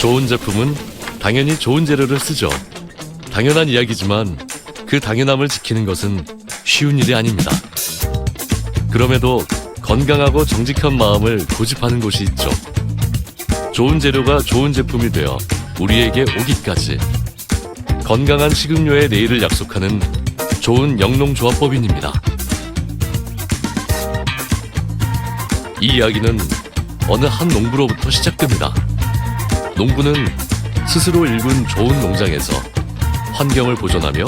좋은 제품은 당연히 좋은 재료를 쓰죠. 당연한 이야기지만 그 당연함을 지키는 것은 쉬운 일이 아닙니다. 그럼에도 건강하고 정직한 마음을 고집하는 곳이 있죠. 좋은 재료가 좋은 제품이 되어 우리에게 오기까지 건강한 식음료의 내일을 약속하는 좋은 영농조합법인입니다. 이 이야기는 어느 한 농부로부터 시작됩니다. 농부는 스스로 일군 좋은 농장에서 환경을 보존하며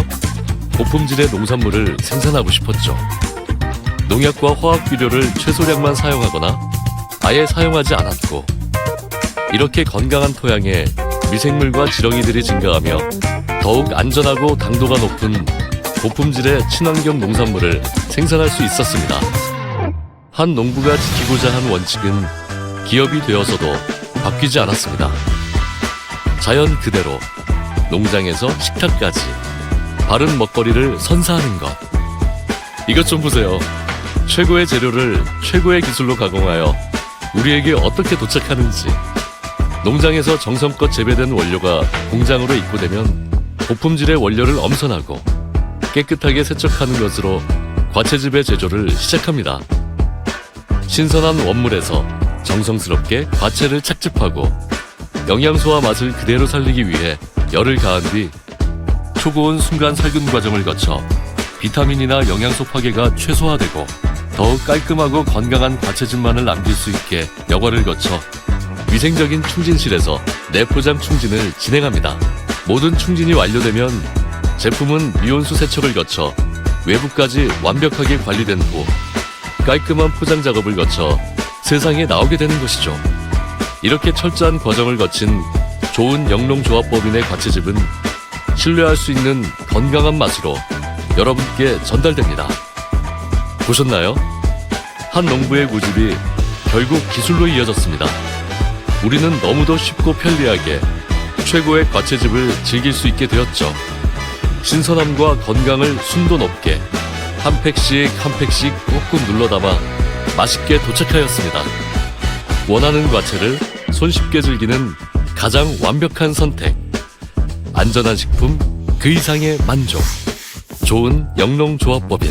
고품질의 농산물을 생산하고 싶었죠. 농약과 화학 비료를 최소량만 사용하거나 아예 사용하지 않았고 이렇게 건강한 토양에 미생물과 지렁이들이 증가하며 더욱 안전하고 당도가 높은 고품질의 친환경 농산물을 생산할 수 있었습니다. 한 농부가 지키고자 한 원칙은 기업이 되어서도 바뀌지 않았습니다. 자연 그대로 농장에서 식탁까지 바른 먹거리를 선사하는 것. 이것 좀 보세요. 최고의 재료를 최고의 기술로 가공하여 우리에게 어떻게 도착하는지. 농장에서 정성껏 재배된 원료가 공장으로 입고되면 고품질의 원료를 엄선하고 깨끗하게 세척하는 것으로 과채즙의 제조를 시작합니다. 신선한 원물에서 정성스럽게 과채를 착즙하고 영양소와 맛을 그대로 살리기 위해 열을 가한 뒤 초고온 순간 살균 과정을 거쳐 비타민이나 영양소 파괴가 최소화되고 더욱 깔끔하고 건강한 과채즙만을 남길 수 있게 여과를 거쳐 위생적인 충진실에서 내포장 충진을 진행합니다. 모든 충진이 완료되면 제품은 미온수 세척을 거쳐 외부까지 완벽하게 관리된 후 깔끔한 포장 작업을 거쳐 세상에 나오게 되는 것이죠. 이렇게 철저한 과정을 거친 좋은 영농조합법인의 과채즙은 신뢰할 수 있는 건강한 맛으로 여러분께 전달됩니다. 보셨나요? 한 농부의 고집이 결국 기술로 이어졌습니다. 우리는 너무도 쉽고 편리하게 최고의 과채즙을 즐길 수 있게 되었죠. 신선함과 건강을 순도 높게 한 팩씩 한 팩씩 꾹꾹 눌러 담아 맛있게 도착하였습니다. 원하는 과채를 손쉽게 즐기는 가장 완벽한 선택. 안전한 식품 그 이상의 만족. 좋은 영농조합법인